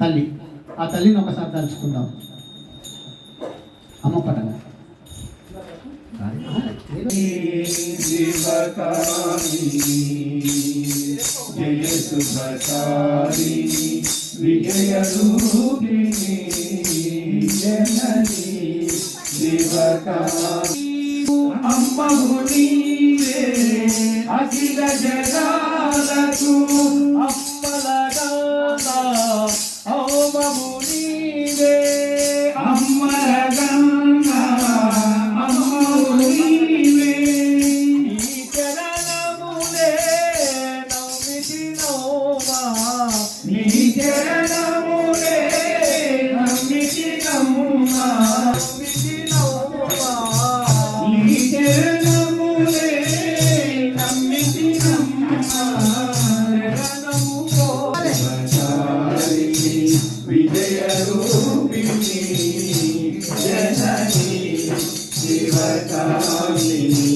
తల్లి. ఆ తల్లిని ఒకసారి తలుచుకుందాం. అమ్మ పటంగా. జయ శుభకారిణి విజయ రూపిణి జనని శివకారి అమ్మవు నీవే అఖిల జగాలకు అప్పలగా నీ చరణములే నమ్మితి నోమా నీ చరణములే నమ్మితి విజయ రూపిణి జనని శివకామిని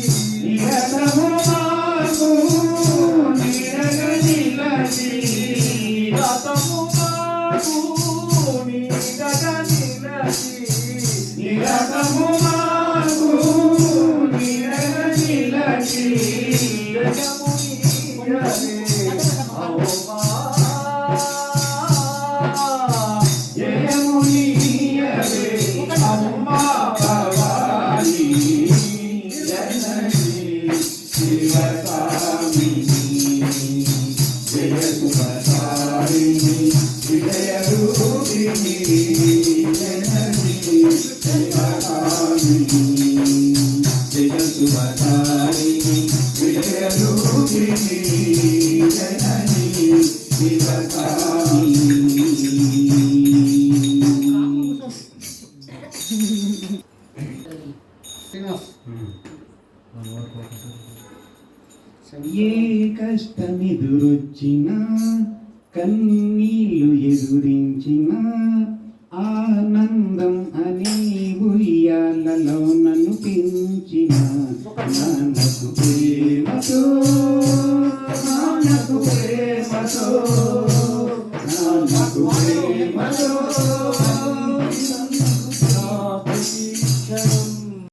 ఏ కష్టమెదురొచ్చినా కన్నీళ్ళు ఎదురించినా ఆనందం అనే ఉయ్యాలలో నన్ను పెంచిన నాన్నకు ప్రేమతో నాన్నకు ప్రేమతో నాన్నకు ప్రేమతో.